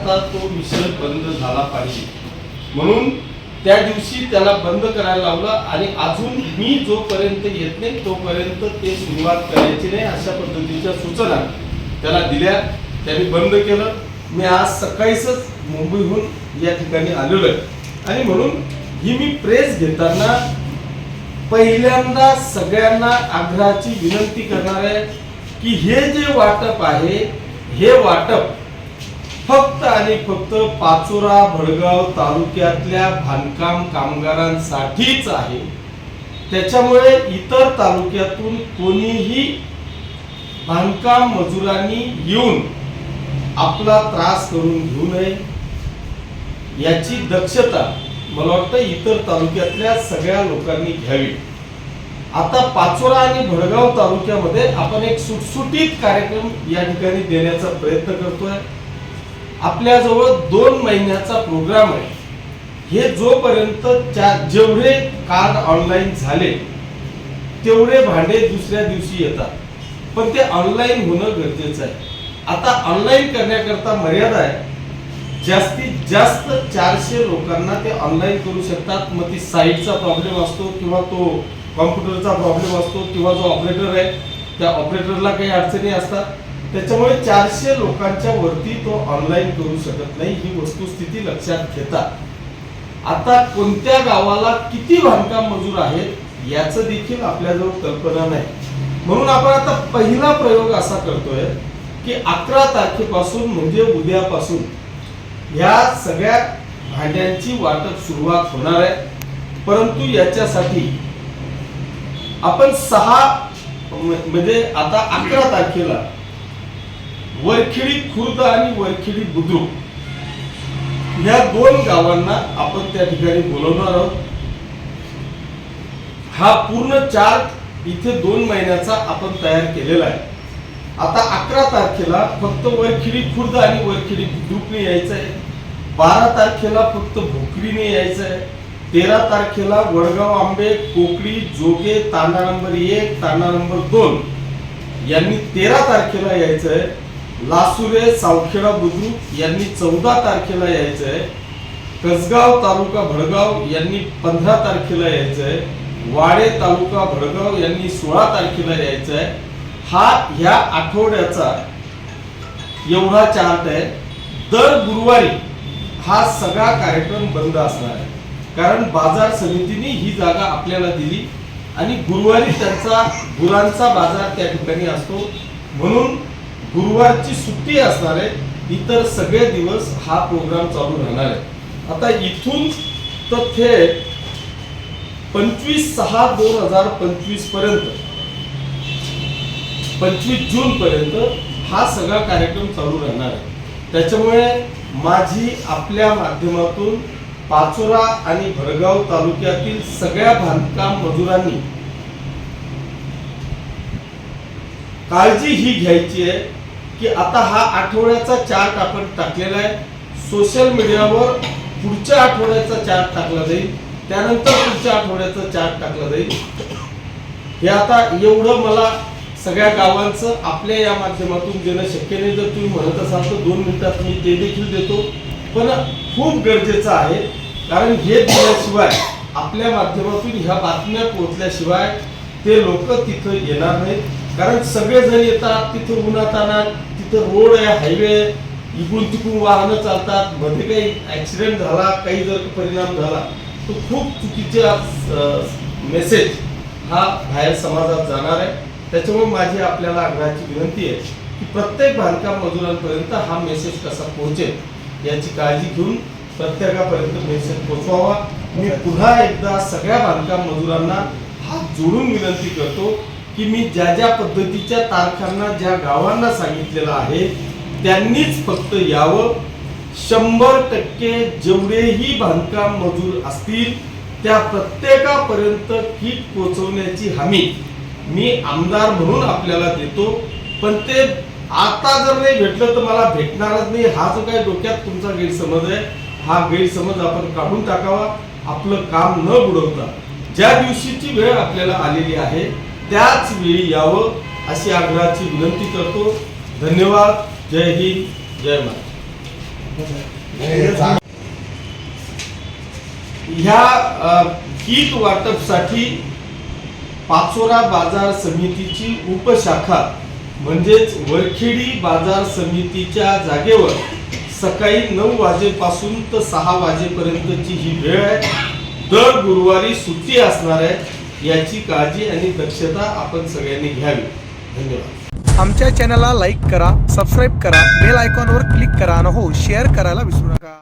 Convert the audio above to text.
आता तो मिसळ बंद झाला पाहिजे. म्हणून त्या दिवशी त्याला बंद करायला लावलं आणि अजून मी जोपर्यंत येत नाही तोपर्यंत ते सुरुवात करायची नाही अशा पद्धतीच्या सूचना त्याला दिल्या. त्यांनी बंद केलं. मी आज सकाळीच मुंबईहून या ठिकाणी आलेलो आहे. आणि म्हणून ही मी प्रेस घेताना पहिल्यांदा सगळ्यांना आग्रहाची विनंती करणार आहे की हे जे वाटप आहे हे वाटप फक्त आणि फक्त पाचोरा भडगाव तालुक्यातल्या बांधकाम कामगारांसाठीच आहे. त्याच्यामुळे इतर तालुक्यातून कोणीही बांधकाम मजुरांनी येऊन आपला त्रास करून घेऊ नये याची दक्षता मला वाटतं इतर तालुक्यातल्या सगळ्या लोकांनी घ्यावी. आता पाचोरा आणि भडगाव तालुक्यामध्ये आपण एक सुटसुटीत कार्यक्रम या ठिकाणी देण्याचा प्रयत्न करतोय. आपल्याजवळ दोन महिन्याचा प्रोग्राम आहे. हे जोपर्यंत त्या जेवढे कार्ड ऑनलाईन झाले तेवढे भांडे दुसऱ्या दिवशी येतात. पण ते ऑनलाईन होणं गरजेचं आहे. आता ऑनलाईन करण्याकरता मर्यादा आहे. जास्तीत जास्त चारशे लोकांना ते ऑनलाईन करू शकतात. मग ती साईटचा प्रॉब्लेम असतो किंवा तो कॉम्प्युटरचा प्रॉब्लेम असतो किंवा जो ऑपरेटर आहे त्या ऑपरेटरला काही अडचणी असतात. त्याच्यामुळे चारशे लोकांच्या वरती तो ऑनलाईन करू शकत नाही ही वस्तुस्थिती लक्षात घेता. आता कोणत्या गावाला किती बांधकाम मजूर आहेत याच देखील आपल्याजवळ कल्पना नाही. म्हणून आपण आता पहिला प्रयोग असा करतोय की अकरा तारखेपासून म्हणजे उद्यापासून ह्या सगळ्या भांड्यांची वाटप सुरुवात होणार आहे. परंतु याच्यासाठी आपण सहा म्हणजे आता अकरा तारखेला वरखेडी खुर्द आणि वरखेडी बुद्रुक. या दोन गावांना आपण त्या ठिकाणी बोलवणार आहोत. हा पूर्ण चार्ट इथे दोन महिन्याचा आपण तयार केलेला आहे. आता अकरा तारखेला फक्त वरखिडी खुर्द आणि वरखिडी बुद्रुकने यायचं आहे बारा तारखेला फक्त भोकरीने यायचं आहे तेरा तारखेला वडगाव आंबे कोकडी जोगे तांडा नंबर एक तांडा नंबर दोन यांनी तेरा तारखेला यायचं आहे लासुरे सावखेडा बुद्रुक यांनी चौदा तारखेला यायचं आहे कसगाव तालुका भडगाव यांनी पंधरा तारखेला यायचं आहे वाडे तालुका भडगाव यांनी सोळा तारखेला यायचं आहे हा ह्या आठवड्याचा एवढा चार्ट आहे. दर गुरुवारी हा सगळा कार्यक्रम बंद असणार आहे. कारण बाजार समितीने ही जागा आपल्याला दिली आणि गुरुवारी त्यांचा गुरांचा बाजार त्या ठिकाणी असतो. म्हणून गुरुवारची सुट्टी असणार आहे इतर सगळे दिवस हा प्रोग्राम चालू राहणार आहे. आता इथून तर थेट पंचवीस सहा दोन हजार पंचवीसपर्यंत पंचवीस जून पर्यंत हा सगळा कार्यक्रम चालू राहणार आहे. त्याच्यामुळे माझी आपल्या माध्यमातून पाचोरा आणि भरगाव तालुक्यातील सगळ्या बांधकाम मजुरांनी काळजी ही घ्यायची आहे. की आता हा आठवड्याचा चार्ट आपण टाकलेला आहे. सोशल मीडियावर पुढच्या आठवड्याचा चार्ट टाकला जाईल. त्यानंतर पुढच्या आठवड्याचा चार्ट टाकला जाईल. हे आता एवढं मला सगळ्या गावांचं आपल्या या माध्यमातून देणं शक्य नाही. जर तुम्ही म्हणत असाल तर दोन मिनिटात मी ते देखील देतो. पण खूप गरजेचं आहे. कारण हे दिल्याशिवाय आपल्या माध्यमातून ह्या बातम्या पोहोचल्याशिवाय ते लोक तिथं येणार नाहीत. कारण सगळेजण येतात तिथं उन्हात तिथं रोड आहे हायवे इकडून तिकडून वाहनं चालतात. मध्ये काही ऍक्सिडेंट झाला काही जर परिणाम झाला तर खूप चुकीचा मेसेज हा बाहेर समाजात जाणार आहे. त्याच्यामुळे माझी आपल्याला आग्रहाची विनंती आहे की प्रत्येक बांधकाम मजुरांपर्यंत हा मेसेज कसा पोहोचेल याची काळजी घेऊन प्रत्येकापर्यंत मेसेज पोहोचवावा. मी पुन्हा एकदा सगळ्या बांधकाम मजुरांना हात जोडून विनंती करतो की मी ज्या ज्या पद्धतीच्या तारखांना ज्या गावांना सांगितलेलं आहे त्यांनीच फक्त यावं. शंभर टक्के जेवढेही बांधकाम मजूर असतील त्या प्रत्येकापर्यंत किट पोहोचवण्याची हमी मी आमदार म्हणून आपल्याला देतो. पण ते आता जर नाही भेटलं तर मला भेटणारच नाही. हा जो काही डोक्यात तुमचा गैरसमज आहे हा गैरसमज आपण काढून टाकावा. आपलं काम न बुडवता. ज्या दिवशीची वेळ आपल्याला आलेली आहे त्याच वेळी यावं अशी आग्रहाची विनंती करतो. धन्यवाद. जय हिंद. जय महाराज ह्या किट वाटपसाठी पाचोरा बाजार समितीची उपशाखा म्हणजेच वरखेडी बाजार समितीच्या जागेवर सकाळी नऊ वाजेपासून तर सहा वाजेपर्यंतची ही वेळ आहे. दर गुरुवारी सुट्टी असणार आहे. याची काळजी आणि दक्षता आपण सगळ्यांनी घ्यावी. धन्यवाद. आमच्या चॅनलला लाईक करा सबस्क्राईब करा बेल आयकॉनवर क्लिक करा आणि हो शेअर करायला विसरू नका.